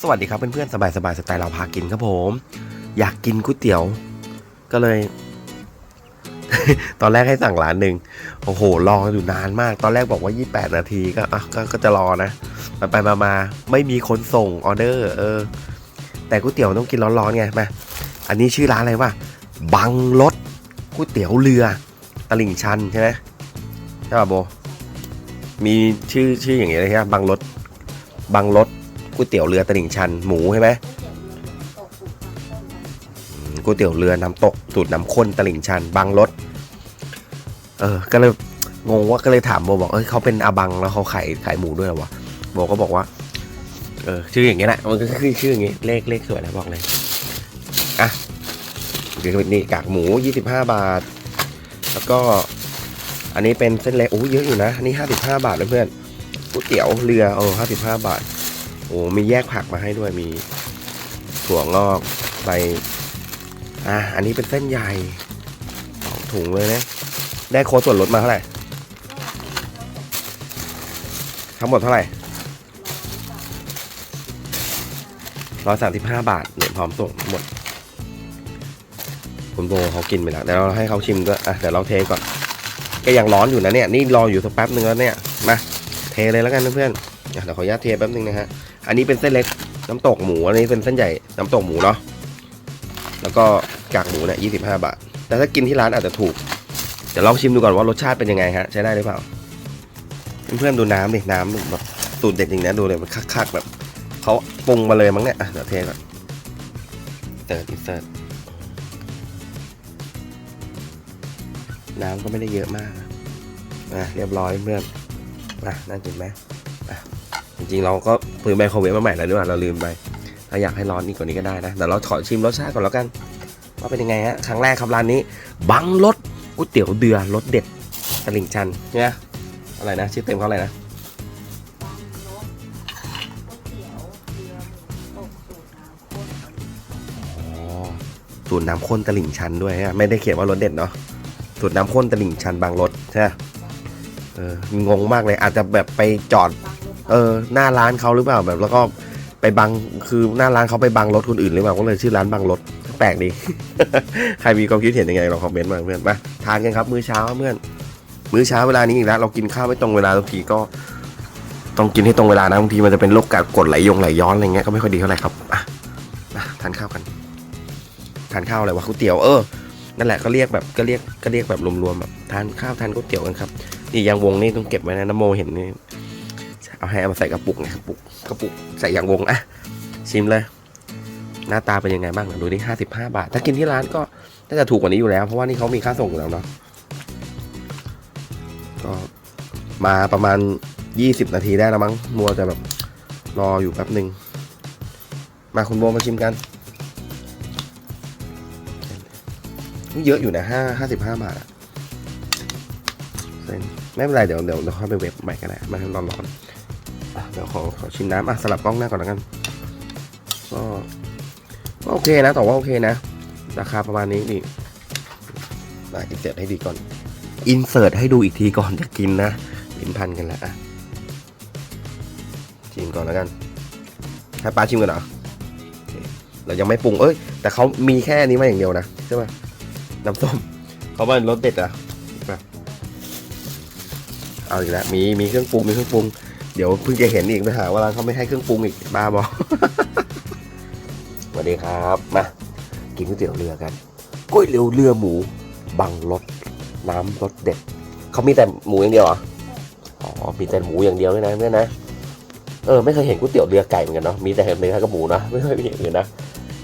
สวัสดีครับเพื่อนๆสบายสบายๆสไตล์เราพากินครับผม อยากกินก๋วยเตี๋ยว ก็เลย ตอนแรกให้สั่งร้านหนึ่งโอ้โหรออยู่นานมาก ตอนแรกบอกว่า 28 นาทีก็อะก็ก็จะรอนะไปไปมามาไม่มีคนส่งออเดอร์ เออ แต่ก๋วยเตี๋ยวต้องกินร้อนๆไงมาอันนี้ชื่อร้านอะไรวะบังรถก๋วยเตี๋ยวเรือตลิ่งชันใช่ไหมใช่ป่ะโบมีชื่อชื่ออย่างเงี้ยเลยใช่ไหมบังรถบังรถ ก๋วยเตี๋ยวเรือตลิ่งชันหมูใช่ไหมก๋วยเตี๋ยวเรือน้ำตกสูตรน้ำข้นตลิ่งชันบังรถเออก็เลยงงว่าก็เลยถามโบบอกเอ้ยเขาเป็นอาบังแล้วเขาขายขายหมูด้วยหรอวะโบก็บอกว่าเออชื่ออย่างเงี้ยแหละมันก็คือชื่ออย่างงี้เลขเลขสวยนะบอกเลยอะเดี๋ยวนี่กากหมู 25 บาท แล้วก็อันนี้เป็นเส้นเล็กโอ้เยอะอยู่นะอันนี้ 55 บาทเลยเพื่อนก๋วยเตี๋ยวเรือเออ55 บาท อ้มีแยกผักมาให้ด้วยมีถั่วงอกใบอะอันนี้เป็นเส้นใหญ่สองถุงเลยนะ ได้โค้ดส่วนลดมาเท่าไหร่ ทั้งหมดเท่าไหร่ร้อยสามสิบห้าบาทเนี่ยพร้อมส่งทั้งหมด คุณโบเขากินไปแล้วเดี๋ยวเราให้เขาชิมก็อะเดี๋ยวเราเทก่อนก็ยังร้อนอยู่นะเนี่ย นี่รออยู่สักแป๊บหนึ่งแล้วเนี่ย มา เทเลยแล้วกันเพื่อนๆอ่เดี๋ยวขออนุญาตเทแป๊บหนึงนะฮะ อันนี้เป็นเส้นเล็กน้ำตกหมู อันนี้เป็นเส้นใหญ่น้ำตกหมูเนาะแล้วก็กากหมูเนี่ยยี่สิบห้าบาท แต่ถ้ากินที่ร้านอาจจะถูกเดี๋ยวลองชิมดูก่อนว่ารสชาติเป็นยังไงฮะใช้ได้หรือเปล่า เพื่อนๆดูน้ำดิน้ำแบบสูตรเด็ดจริงนะดูเลยมันคักๆแบบเขาปรุงมาเลยมั้งเนี่ยอะเดี๋ยวเทก่อนเติร์ดอินเสิร์ตน้ำก็ไม่ได้เยอะมากอะเรียบร้อยเพื่อนอะน่ากินไหมอะ จริงๆ เราก็เพิ่งไมโครเวฟมาใหม่แล้วด้วยเราลืมไปถ้าอยากให้ร้อนอีกกว่านี้ก็ได้นะเดี๋ยวเราขอชิมรสชาติก่อนแล้วกันว่าเป็นยังไงฮะครั้งแรกครับร้านนี้ บังรสก๋วยเตี๋ยวเดือรสเด็ดตลิ่งชันเนี่ยอะไรนะชื่อเต็มเขาอะไรนะสูตรน้ำข้นตลิ่งชันด้วยฮะไม่ได้เขียนว่ารสเด็ดเนาะสูตรน้ำข้นตลิ่งชันบางรสใช่ไหมเอองงมากเลยอาจจะแบบไปจอด เออหน้าร้านเขาหรือเปล่าแบบแล้วก็ไปบังคือหน้าร้านเขาไปบังรถคนอื่นหรือเปล่าก็เลยชื่อร้านบังรถแปลกดี ใครมีความคิดเห็นยังไงลองคอมเมนต์มาเพื่อนมาทานกันครับ มื้อเช้าเพื่อน มื้อเช้าเวลานี้อีกแล้วเรากินข้าวไม่ตรงเวลาทุกทีก็ ต้องกินให้ตรงเวลานะบางทีมันจะเป็นโรคกดกไหลยงไหลย้อนอะไรเงี้ยก็ไม่ค่อยดีเท่าไหร่ครับอะมาทานข้าวกันทานข้าวอะไรวะก๋วยเตี๋ยวเออนั่นแหละก็เรียกแบบก็เรียกก็เรียกแบบรวมๆแบบทานข้าวทานก๋วยเตี๋ยวกันครับนี่ยางวงนี่ต้องเก็บไว้นะนโมเห็นนี่ เอาให้เอามาใส่กระปุกไงกระปุกกระปุกใส่อย่างวงอะชิมเลย หน้าตาเป็นยังไงบ้างดูดิห้าสิบห้าบาท ถ้ากินที่ร้านก็น่าจะถูกกว่านี้อยู่แล้วเพราะว่านี่เขามีค่าส่งอยู่แล้วเนาะก็มาประมาณยี่สิบนาทีได้แล้วมั้งมัวจะแบบรออยู่แป๊บหนึ่งมาคุณโบมาชิมกันเยอะอยู่นะห้าห้าสิบห้าบาทอะไม่เป็นไรเดี๋ยวเดี๋ยวเดี๋ยวเขาไปเว็บใหม่กันแหละมาให้ร้อนๆ เดี๋ยวขอขอชิมน้ำอะสลับกล้องหน้าก่อนแล้วกันก็ก็โอเคนะแต่ว่าโอเคนะ ราคาประมาณนี้นี่มาอินเสิร์ตให้ดีก่อน อินเสิร์ตให้ดูอีกทีก่อนจะกินนะลิ้นพันกันแล้วอะชิมก่อนแล้วกันให้ป้าชิมกันเหรอโอเคเรายังไม่ปรุงเอ้ย แต่เขามีแค่นี้มาอย่างเดียวนะใช่ไหมน้ำส้มเขาว่ารสเด็ดอะเอาอีกแล้วมีมีเครื่องปรุงมีเครื่องปรุง เดี๋ยวเพิ่งจะเห็นอีกไปหาว่าร้านเขาไม่ให้เครื่องปรุงอีกบ้าบอสวัสดีครับมากินก๋วยเตี๋ยวเรือกันก๋วยเตี๋ยวเรือหมูบังรสน้ำรสเด็ดเขามีแต่หมูอย่างเดียวเหรออ๋อมีแต่หมูอย่างเดียวเลยนะเพื่อนนะเออไม่เคยเห็นก๋วยเตี๋ยวเรือไก่เหมือนกันเนาะมีแต่เห็นเนื้อกับหมูนะไม่เคยมีอย่างอื่นนะ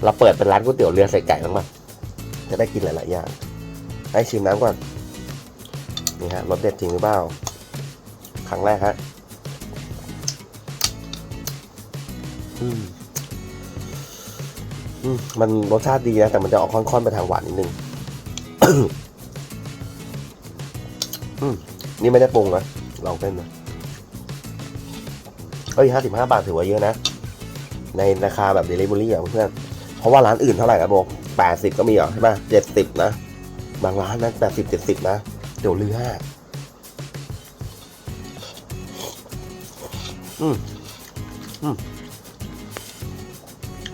เราเปิดเป็นร้านก๋วยเตี๋ยวเรือใส่ไก่บ้างมั้ยจะได้กินหลายๆอย่างให้ชิมน้ำก่อนนี่ฮะรสเด็ดจริงหรือเปล่าครั้งแรกฮะ มันรสชาติดีนะ แต่มันจะออกค่อนๆไปทางหวานนิดนึงนี่ไม่ได้ปรุงนะลองเส้นนะเฮ้ยห้าสิบห้าบาทถือว่าเยอะนะ ในราคาแบบเดลิเวอรี่อะเพื่อนเพราะว่าร้านอื่นเท่าไหร่นะโบแปดสิบก็มีเหรอใช่ป่ะเจ็ดสิบนะ บางร้านนะแปดสิบเจ็ดสิบนะ เดี๋ยวเรือห้าอืมอืม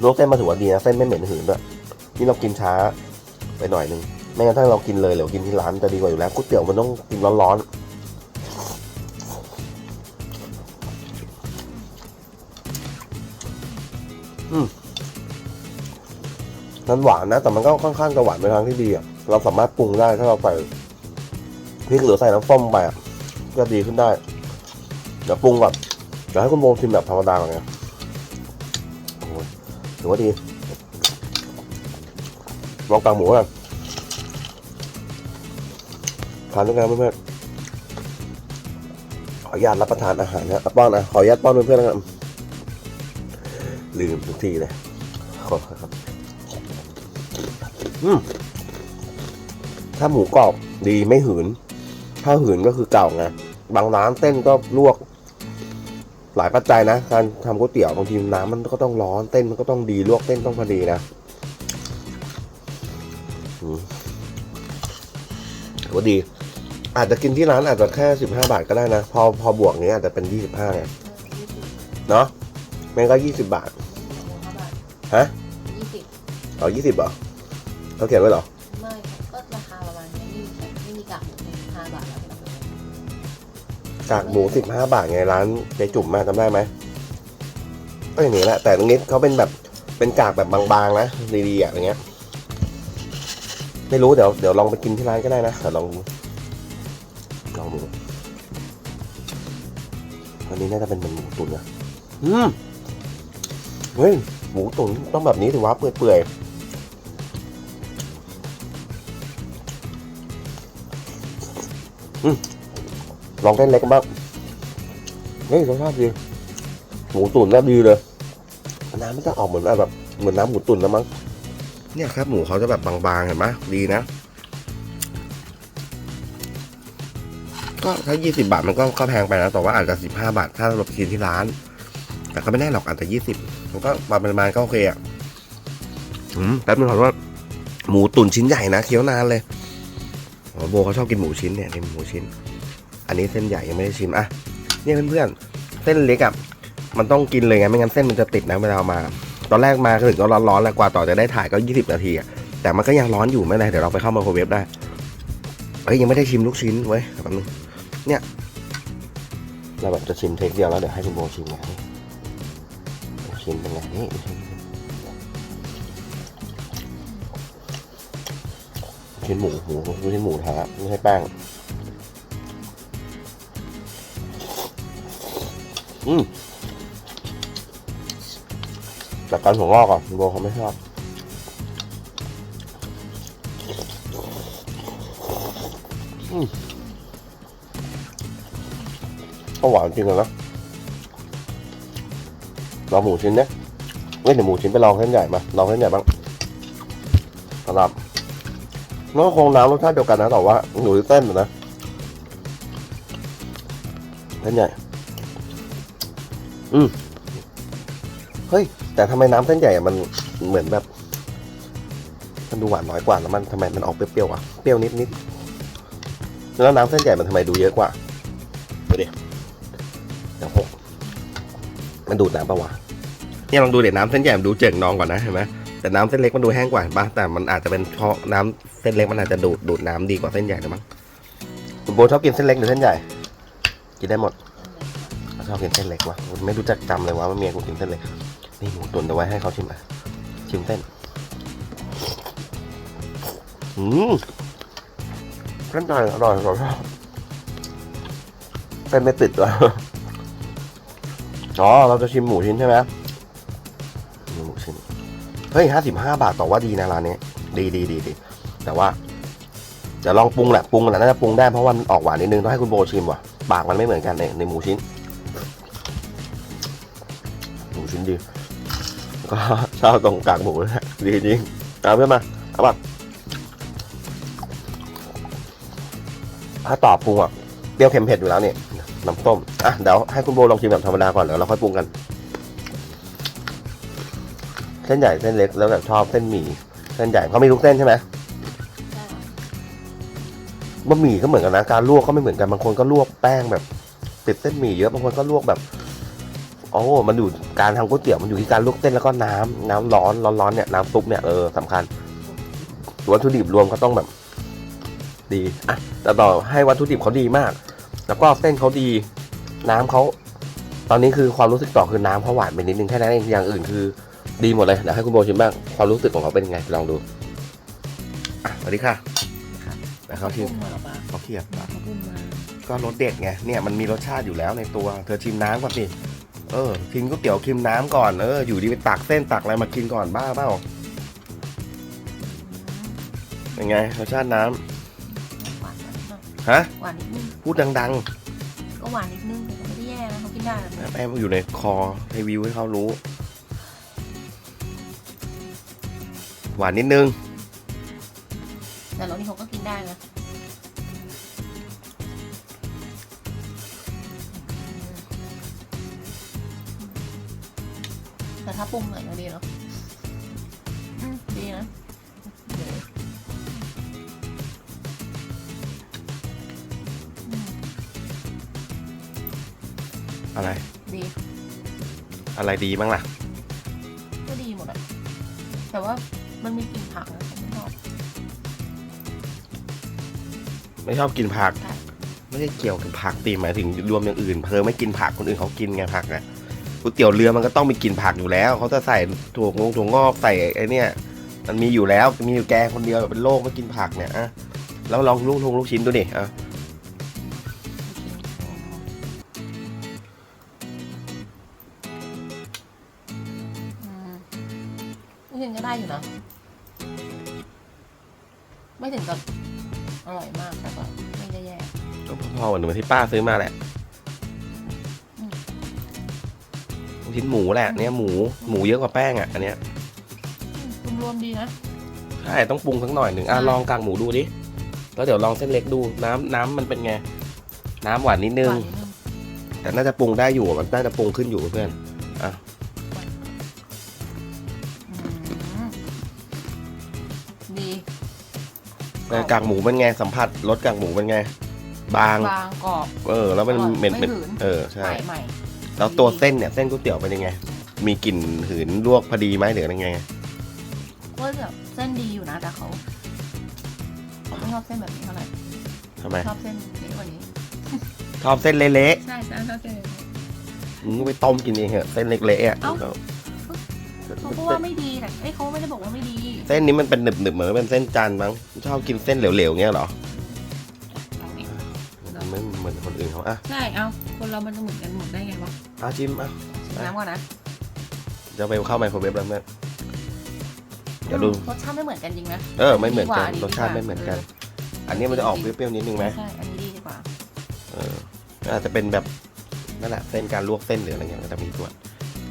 วกเส้นมาถือว่าดีนะ เส้นไม่เหม็นหืนด้วยนี่เรากินช้าไปหน่อยนึงไม่งั้นถ้าเรากินเลยหรือกินที่ร้านจะดีกว่าอยู่แล้วก๋วยเตี๋ยวมันต้องกินร้อนๆอืมมันหวานนะ แต่มันก็ค่อนข้างจะหวานในทางที่ดีอะเราสามารถปรุงได้ถ้าเราใส่พริกหรือใส่น้ำส้มไปอะก็ดีขึ้นได้ เดี๋ยวปรุงก่อนเดี๋ยวให้คุณโบชิมแบบธรรมดาก่อนไงโอ้ย ถือว่าดีลองกางหมูกันทานด้วยกันเพื่อนๆขออนุญาตรับประทานอาหารนะป้อนนะขออนุญาตป้อนเพื่อนๆนะครับลืมทุกทีเลยขอครับอืมถ้าหมูกรอบดีไม่หืน ถ้าหืนก็คือเก่าไงบางร้านเส้นก็ลวก หลายปัจจัยนะ การทำก๋วยเตี๋ยวบางทีน้ำมันก็ต้องร้อนเส้นมันก็ต้องดีลวกเส้นต้องพอดีนะอืมถือว่าดี อาจจะกินที่ร้านอาจจะแค่สิบห้าบาทก็ได้นะ พอพอบวกนี้อาจจะเป็นยี่สิบห้าไงเนาะแม่งก็ยี่สิบบาท ฮะยี่สิบเอายี่สิบเหรอเขาเขียนไว้เหรอ กากหมูสิบห้าบาทไงร้านเจ๊จุ่มมาจำได้ไหมก็อย่างนี้แหละ แต่ตรงนี้เขาเป็นแบบเป็นกากแบบบางๆนะดีๆอะอย่างเงี้ย ไม่รู้เดี๋ยวเดี๋ยวลองไปกินที่ร้านก็ได้นะเดี๋ยวลองดูลองดูวันนี้น่าจะเป็นหมูตุ๋นนะอืมเฮ้ยหมูตุ๋นต้องแบบนี้ถือว่าเปื่อยๆอืม ลองเส้นเล็กบ้างเฮ้ยรสชาติดีหมูตุ๋นน่าดีเลยน้ำมันจะออกเหมือนแบบเหมือนน้ำหมูตุ๋นแล้วมั้งเนี่ยครับหมูเขาจะแบบบางๆเห็นไหมดีนะ ก็ถ้า 20 บาทมันก็ก็แพงไปนะแต่ว่าอาจจะ15 บาท ถ้าเราไปกินที่ร้าน แต่ก็ไม่แน่หรอกอาจจะ 20 มันก็ประมาณก็โอเคอะอืมแป๊บนึงขอว่าหมูตุ๋นชิ้นใหญ่นะเคี้ยวนานเลยอ๋อโบเขาชอบกินหมูชิ้นเนี่ยนี่หมูชิ้น อันนี้เส้นใหญ่ยังไม่ได้ชิมอะเนี่ยเพื่อนๆเส้นเล็กอะมันต้องกินเลยไงไม่งั้นเส้นมันจะติดนะเวลามา ตอนแรกมาถึงก็ร้อนๆแล้วกว่าต่อจะได้ถ่ายก็ 20 นาทีอะแต่มันก็ยังร้อนอยู่ไม่เป็นไรเดี๋ยวเราไปเข้ามาโครเวฟได้เฮ้ยยังไม่ได้ชิมลูกชิ้นเว้ยแป๊บนึงเนี่ยเราแบบจะชิมเทคเดียวแล้วเดี๋ยวให้คุณโบชิมไงชิ้นเป็นไงนี่ชิ้นหมูหมูชิ้นหมูแท้ไม่ใช่แป้ง อืมจากการถั่วงอกอะโบเขาไม่ชอบอืมก็หวานจริงเลยนะลองหมูชิ้นเนี่ยเว้ยเดี๋ยวหมูชิ้นไปลองเส้นใหญ่มาลองเส้นใหญ่บ้างสำหรับมันก็คงน้ำรสชาติเดียวกันนะแต่ว่าหนูเส้นนะเส้นใหญ่ อืมเฮ้ย แต่ทำไมน้ำเส้นใหญ่อะมันเหมือนแบบ มันดูหวานน้อยกว่าแล้วมันทำไมมันออกเปรี้ยวๆอะเปรี้ยวนิดนิดๆแล้วน้ำเส้นใหญ่มันทำไมดูเยอะกว่าดูดิเดี๋ยวหกมันดูดน้ำปะวะเนี่ยลองดูเดี๋ยวน้ำเส้นใหญ่มันดูเจิ่งนองก่อนนะเห็นไหมแต่น้ำเส้นเล็กมันดูแห้งกว่าเห็นปะแต่มันอาจจะเป็นเพราะน้ำเส้นเล็กมันอาจจะดูดดูดน้ำดีกว่าเส้นใหญ่นะมั้งคุณโบชอบกินเส้นเล็กหรือเส้นใหญ่ กินได้หมด ชอบกินเส้นเล็กวะไม่รู้จักจำเลยว่าว่าเมียกูกินเส้นเล็กนี่หมูตุ๋นเอาไว้ให้เขาชิมอะชิมเส้นอืมเส้นใหญ่อร่อยอร่อยเส้นไม่ติดเลยอ๋อเราจะชิมหมูชิ้นใช่ไหมหมูชิ้นเฮ้ยห้าสิบห้าบาทต่อว่าดีนะร้านนี้ดีดีดีดีแต่ว่าเดี๋ยวลองปรุงแหละปรุงแหละน่าจะปรุงได้เพราะว่ามันออกหวานนิดนึงต้องให้คุณโบชิมว่ะปากมันไม่เหมือนกันในในหมูชิ้น ชิ้นดี ก็ชอบตรงกากหมูนะดีจริงเอาเพื่อนมาเอาป่ะถ้าตอบปรุงอะเปรี้ยวเค็มเผ็ดอยู่แล้วเนี่ยน้ำต้มอะเดี๋ยวให้คุณโบลองชิมแบบธรรมดาก่อนเดี๋ยวเราค่อยปรุงกัน เส้นใหญ่เส้นเล็กแล้วแบบชอบเส้นหมี่เส้นใหญ่เขามีทุกเส้นใช่ไหมบะหมี่ก็เหมือนกันนะการลวกก็ไม่เหมือนกันบางคนก็ลวกแป้งแบบติดเส้นหมี่เยอะบางคนก็ลวกแบบ โอ้มันอยู่การทำก๋วยเตี๋ยวมันอยู่ที่การลวกเส้นแล้วก็น้ำน้ำร้อนร้อนๆเนี่ยน้ำซุปเนี่ยเออสำคัญวัตถุดิบรวมก็ต้องแบบ ดีอะแต่ต่อให้วัตถุดิบเขาดีมาก แล้วก็เส้นเขาดี น้ำเขาตอนนี้คือความรู้สึกต่อคือน้ำเขาหวานไปนิดนึงแค่นั้นเองอย่างอื่นคือ ดีหมดเลยเดี๋ยวให้คุณโบชิมบ้างความรู้สึกของเขาเป็นยังไงลองดูอะสวัสดีค่ะครับแล้วเขาชิมพุ่งมาหรอปะเขาเทียบเขาพุ่งมาก็รสเด็ดไงเนี่ยมันมีรสชาติอยู่แล้วในตัว เธอชิมน้ำก่อนสิ เออกินก๋วยเตี๋ยวชิมน้ำก่อน เออ อยู่ดีไปตักเส้นตักอะไรมากินก่อนบ้าเปล่าเป็นไงรสชาติน้ำหวานนิดนึงฮะหวานนิดนึงพูดดังก็หวานนิดนึงแต่ก็ไม่ได้แย่นะเขากินได้นะๆแม่อยู่ในคอให้วิวให้เขารู้ หวานนิดนึงแต่รสนี้เขาก็กินได้นะ ถ้าปรุงหน่อยก็ดีเนาะอืมดีนะเดี๋ยวอืมอะไร ดี อะไรดีบ้างล่ะ ก็ดีหมดอะแต่ว่ามันมีกลิ่นผักนะผมไม่ชอบไม่ชอบกินผัก ใช่ ไม่ได้เกี่ยวกับผักตีหมายถึงรวมอย่างอื่นเธอไม่กินผักคนอื่นเขากินไงผักอะ ก๋วยเตี๋ยวเรือมันก็ต้องมีกลิ่นผักอยู่แล้ว เขาจะใส่ถั่วงงถั่วงอกใส่ไอ้เนี่ยมันมีอยู่แล้วมีอยู่แกคนเดียวเป็นโรคไม่กินผักเนี่ยอะแล้วลองลูกทงลูกชิ้นดูดิอะอืมลูกชิ้นก็ได้อยู่นะ ไม่ถึงกับอร่อยมากแต่ก็ไม่ได้แย่ก็พอๆกับหนูที่ป้าซื้อมาแหละ ชิ้นหมูแหละเนี่ยหมูหมูเยอะกว่าแป้งอะอันเนี้ยอืมรวมๆดีนะใช่ต้องปรุงสักหน่อยหนึ่งอะใช่ลองกากหมูดูดิแล้วเดี๋ยวลองเส้นเล็กดูน้ำน้ำมันเป็นไงน้ำหวานนิดนึหงวานนิดนึงแต่น่าจะปรุงได้อยู่มันน่าจะปรุงขึ้นอยู่เพื่อนอืมดีแต่กากหมูเป็นไงสัมผัสรสกากหมูเป็นไง บางบางกรอบเออ แล้วมันอร่อยเหม็นไม่เป็นหืนเออใช่ใหม่ใหม่ แล้วตัวเส้นเนี่ยเส้นก๋วยเตี๋ยวเป็นยังไง มีกลิ่นหืนลวกพอดีไหมหรืออะไรไง ก็แบบเส้นดีอยู่นะแต่เขาเขาไม่ชอบเส้นแบบนี้เท่าไหร่ทำไมชอบเส้นเล็กกว่านี้ชอบเส้นเละใช่ใช่ชอบเส้นเล็กๆมึงก็ไปต้มกินเองเหอะเส้นเละๆอะเอ้า เขาก็ว่าไม่ดีแต่เอ้ยเขาไม่ได้บอกว่าไม่ดี เส้นนี้มันเป็นหนึบๆเหมือนเป็นเส้นจันทร์มั้งชอบกินเส้นเหลวๆเงี้ยเหรอ อนคนอื่นเขาอะใช่เอาคนเรามันจะเหมือนกันหมดได้ไงวะเอาชิมอะชิมน้ำก่อนนะจะไปเข้าไมโครเวฟแล้วเมื่อเดี๋ยวดู รสชาติไม่เหมือนกันจริงนะเออไม่เหมือนกันดีกว่ารสชาติไม่เหมือนกัน อันนี้มันจะออกเปรี้ยวๆนิดนึงไหมใช่ อันนี้ดีดีกว่า เอออาจจะเป็นแบบนั่นแหละเส้นการลวกเส้นหรืออะไรเงี้ยมันจะมีส่วน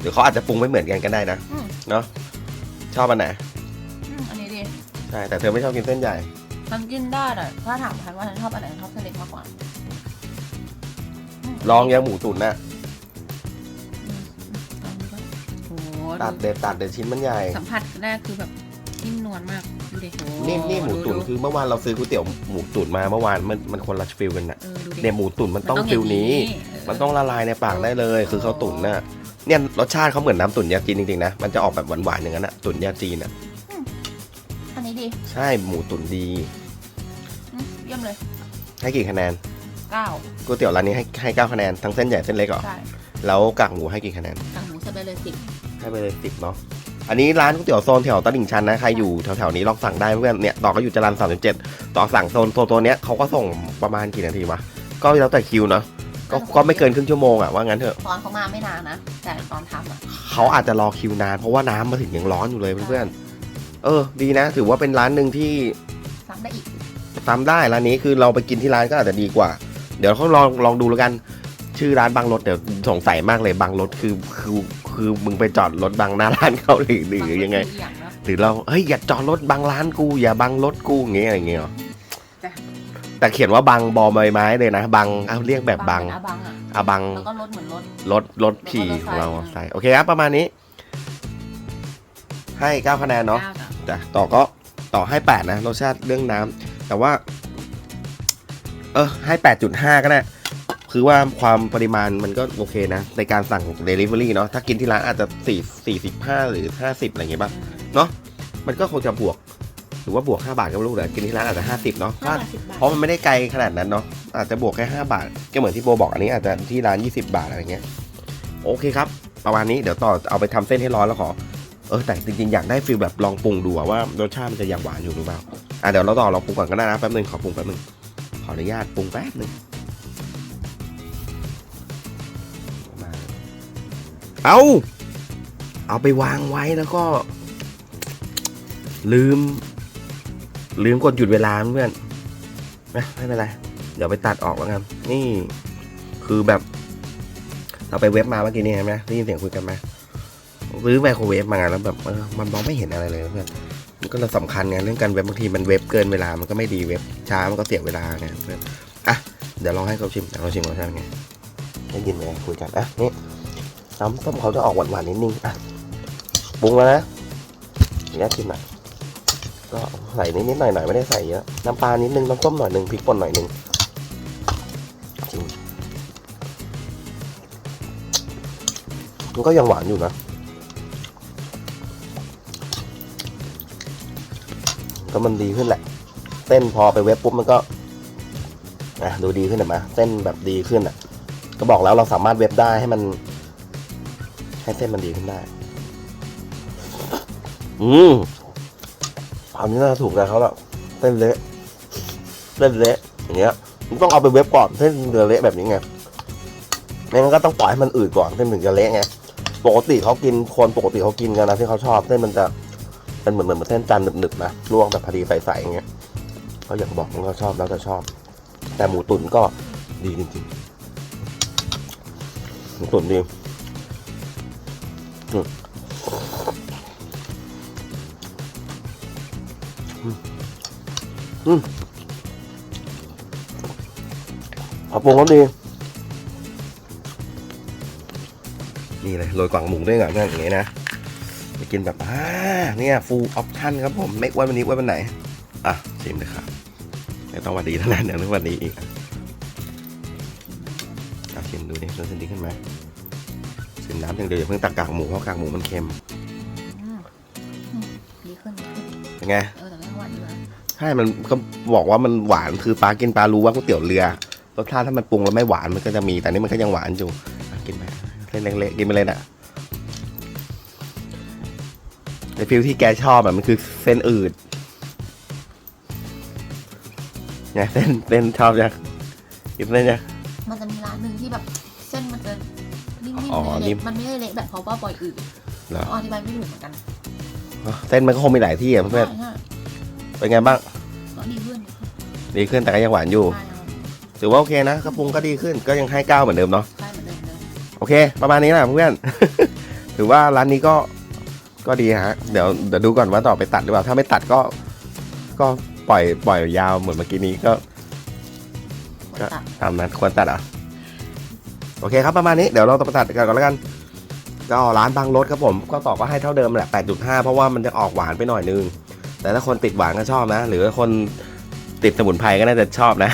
หรือเขาอาจจะปรุงไม่เหมือนกันก็ได้นะอืม เนาะชอบอันไหนอืมอันนี้ดีใช่แต่เธอไม่ชอบกินเส้นใหญ่ ฉันกินได้แต่ถ้าถามพันว่าฉันชอบอันไหนฉันชอบเส้นเล็กมากกว่าม ลองยังหมูตุ๋นน่ะอืมอืมลองดูก่อนโอ้โหตัดเด็ดตัดเด็ดชิ้นมันใหญ่ สัมผัสแรกคือแบบนิ่มนวลมากดูดิโอ้โนี่นี่หมูตุ๋นดูคือเมื่อวานเราซื้อก๋วยเตี๋ยวหมูตุ๋นมาเมื่อวานมันมันคนละฟิลกันน่ะเออดูดิเนี่ยหมูตุ๋นมันต้องย่าฟิลนี้เออมันต้องละลายในปากได้เลย คือเขาตุ๋นน่ะเนี่ยรสชาติเขาเหมือนน้ำตุ๋นยาจีนจริงๆนะมันจะออกแบบหวานๆอย่างนั้นน่ะตุ๋นยาจีนน่ะอันนี้ดี ใช่หมูตุ๋นดีอืมเยี่ยมเลย ให้กี่คะแนน เก้าก๋วยเตี๋ยวร้านนี้ให้ให้เก้าคะแนนทั้งเส้นใหญ่เส้นเล็กเหรอใช่แล้วกากหมูให้กี่คะแนนต่างหมูสเปเลยสิบให้ไปเลยสิบเนาะอันนี้ร้านก๋วยเตี๋ยวโซนแถวตลิ่งชันนะใครอยู่แถวๆนี้ลองสั่งได้เพื่อนเนี่ยต่อก็อยู่จรัญสามสิบเจ็ดต่อสั่งโซนโซนตัวเนี้ยเขาก็ส่งประมาณกี่นาทีวะก็แล้วแต่คิวเนาะก็ก็ไม่เกินครึ่งชั่วโมงอะว่างั้นเถอะตอนเขามาไม่นานนะแต่ตอนทำอะเขาอาจจะรอคิวนานเพราะว่าน้ำมาถึงยังร้อนอยู่เลยเพื่อนๆเออ ดีนะ ถือว่าเป็นร้านหนึ่งที่ซ้ำได้อีกทำได้ร้านนี้คือเราไปกินที่ร้านก็อาจจะดีกว่า เดี๋ยวเขาลองลองดูแล้วกัน ชื่อร้านบางรถเดี๋ยวสงสัยมากเลยบางรถคือคือคือมึงไปจอดรถบางหน้าร้านเขาหรือหรือยังไงบาทีอย่างนะหรือเราเฮ้ยอย่าจอดรถบังร้านกู อย่าบังรถกูอย่างเงี้ยอย่างเงี้ยหรอจ้ะแต่เขียนว่าบังบอใบไม้เลยนะบังเอาเรียกแบบบังอะบังอะอาบังแล้วก็รถเหมือนรถรถรถขี่ของเรารถไฟใส่โอเคครับประมาณนี้ ให้เก้าคะแนนเนาะก้จ้ะจ้ะต่อก็ต่อให้แปดนะรสชาติเรื่องน้ำแต่ว่า เออให้แปดจุดห้าก็ได้คคือว่าความปริมาณมันก็โอเคนะ ในการสั่ง Delivery เนาะถ้ากินที่ร้านอาจจะ 4 45 หรือ 50 อะไรอย่างเงี้ยป่ะเนาะมันก็คงจะบวก หรือว่าบวก 5 บาทก็ไม่รู้แต่กินที่ร้านอาจจะ 50 เนาะห้าถ้าบาทสิบบาทเพราะมันไม่ได้ไกลขนาดนั้นเนาะอาจจะบวกแค่ 5 บาท ก็เหมือนที่โบบอกอันนี้อาจจะที่ร้าน 20 บาทอะไรเงี้ยโอเคครับ ประมาณนี้เดี๋ยวต่อเอาไปทำเส้นให้ร้อนแล้วขอเออแต่จริงๆอยากได้ฟีลแบบลองปรุงดูอะว่ารสชาติมันจะยังหวานอยู่หรือเปล่าอะเดี๋ยวเราต่อลองปรุงก่อนก็ได้นะแป๊บนึงขอปรุงแป๊บนึงข ออนุญาตปรุงแป๊บนึงมาเอาเอาไปวางไว้แล้วก็ ลืม ลืมกดหยุดเวลาเพื่อนนะไม่เป็นไร เดี๋ยวไปตัดออกแล้วกันนี่คือแบบ เราไปเว็บมาเมื่อกี้นี่เห็นไหมได้ยินเสียงคุยกันไหมซื้อไมโครเวฟมาแล้วแบบมันมองไม่เห็นอะไรเลยเพื่อน มันก็เลยสำคัญไงเรื่องการเว็บบางทีมันเว็บเกินเวลามันก็ไม่ดีเว็บช้ามันก็เสียเวลาไงเพื่อนอะเดี๋ยวลองให้เขาชิมเดี๋ยวเขาชิมรสชาติไงได้ยินไหมคุยกันอะนี่น้ำต้มเขาจะออกหวานๆนิดนึงอะปรุงแล้วนะนี้ชิมหน่อยก็ใส่นิดๆหน่อยๆไม่ได้ใส่เยอะน้ำปลานิดนึงน้ำส้มหน่อยหนึ่งพริกป่นหน่อยหนึ่งจริงมันก็ยังหวานอยู่นะ ก็มันดีขึ้นแหละ เส้นพอไปเว็บปุ๊บมันก็อะดูดีขึ้นเห็นไหมเส้นแบบดีขึ้นอะ ก็บอกแล้วเราสามารถเว็บได้ให้มัน ให้เส้นมันดีขึ้นได้ อืมอันนี้น่าถูกใจเขาแล้วเส้นเละเส้นเละอย่างเงี้ยมันต้องเอาไปเว็บก่อนเส้นเดือเละแบบนี้ไงไม่งั้นก็ต้องปล่อยให้มันอืดก่อนเส้นถึงจะเละไงปกติเขากินคนปกติเขากินกันนะที่เขาชอบเส้นมันจะ เป็นเหมือนเหมือนเส้นจันหนึบๆนะลวกแบบพอดีใสๆอย่างเงี้ยเขาอยากบอกมันก็ชอบแล้วแต่ชอบ แต่หมูตุ๋นก็ดีจริงๆหมูตุ๋นดีอืมเอาปรุงเขาดีนี่เลยโรยกวางหมูด้วยก่อนเพื่อนอย่างนี้นะ ไปกินแบบอ่าเนี่ยฟูลออปชั่นครับผมไม่ไว้วันนี้ไว้วันไหน อะชิมเลยครับไม่ต้องหวันดีเท่านั้นเดี๋ยวต้องหวันดีอีกอะชิมดูดิรสชาติดีขึ้นไหมชิมน้ำอย่างเดียวอย่าเพิ่งตักกากหมูเพราะกากหมูมันเค็มอืมอืมดีขึ้นดีขึ้นเป็นไงเออแต่ไม่หวานอยู่นะใช่มันก็บอกว่ามันหวานคือปลากินปลารู้ว่าก๋วยเตี๋ยวเรือรสชาติถ้ามันปรุงแล้วไม่หวานมันก็จะมีแต่นี่มันก็ยังหวานอยู่อะกินไปเส้นเล็กๆกินไปเลยน่ะ ฟิลที่แกชอบอะมันคือเส้นอืดไงเส้นเส้นชอบยังกินเส้นยัง มันจะมีร้านหนึ่งที่แบบเส้นมันจะนิ่มๆอ๋อเละนิ่มๆมันไม่ได้เละแบบเขาว่าปล่อยอืดเหรออธิบายไม่ถูกเหมือนกันเส้นมันก็คงมีหลายที่อะเพื่อนใช่ใช่ๆเป็นไงบ้างก็ดีขึ้นดีขึ้นแต่ก็ยังหวานอยู่ ใช่ครับถือว่าโอเคนะก็ปรุงก็ดีขึ้นก็ยังให้เก้าเหมือนเดิมเนาะ ใช่เหมือนเดิมเลย โอเค ประมาณนี้แหละเพื่อน ถือว่าร้านนี้ก็ ก็ดีฮะ เดี๋ยวเดี๋ยวดูก่อนว่าต่อไปตัดหรือเปล่า ถ้าไม่ตัดก็ ก็ปล่อยปล่อยยาวเหมือนเมื่อกี้นี้ก็คนก็ตัดตามนั้นควรตัดอะโอเคครับประมาณนี้เดี๋ยวเราต้องไปตัดกันก่อนแล้วกันก็ร้านบางรถครับผม ก็ต่อก็ให้เท่าเดิมแหละ 8.5 เพราะว่ามันจะออกหวานไปหน่อยนึง แต่ถ้าคนติดหวานก็ชอบนะ หรือว่าคนติดสมุนไพรก็น่าจะชอบนะ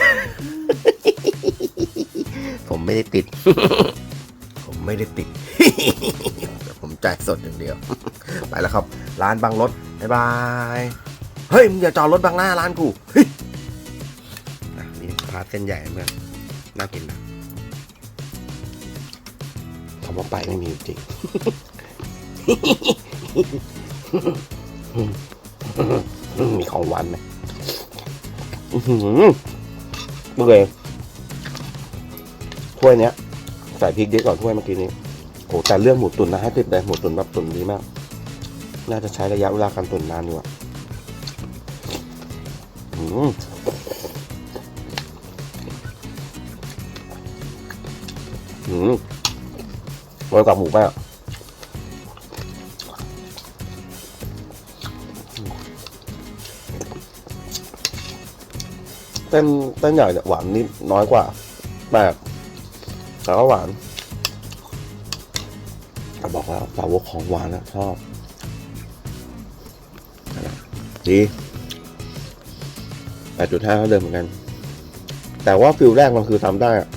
ผมไม่ได้ติด ผมไม่ได้ติดแต่ ผมจ่ายสดอย่างเดียว ไปแล้วครับ ร้านบางรถบ๊ายบาย เฮ้ยมึงอย่าจอดรถบางหน้าร้านกูเฮ้ยนี่พาร์ทเส้นใหญ่เพื่อนน่ากินนะคำว่าไปไม่มีจริงมีของหวานไหมอื้อเมื่อถ้วยเนี้ย ใส่พริกเยอะกว่าถ้วยเมื่อกี้นี้ โหแต่เรื่องหมูตุ๋นนะให้ติดเลยหมูตุ๋นแบบตุ๋นดีมาก น่าจะใช้ระยะเวลาการตุ๋นนานอยู่อะอืมอืมโรยกับหมูไปอะเต้นเต้นใหญ่เนี่ยหวานนิดน้อยกว่าแปลกแต่ก็หวาน สาวกของหวานนะชอบดีแปดจุดห้าเท่าเดิมเหมือนกัน แต่ว่าฟิลแรกมันคือทำได้อะ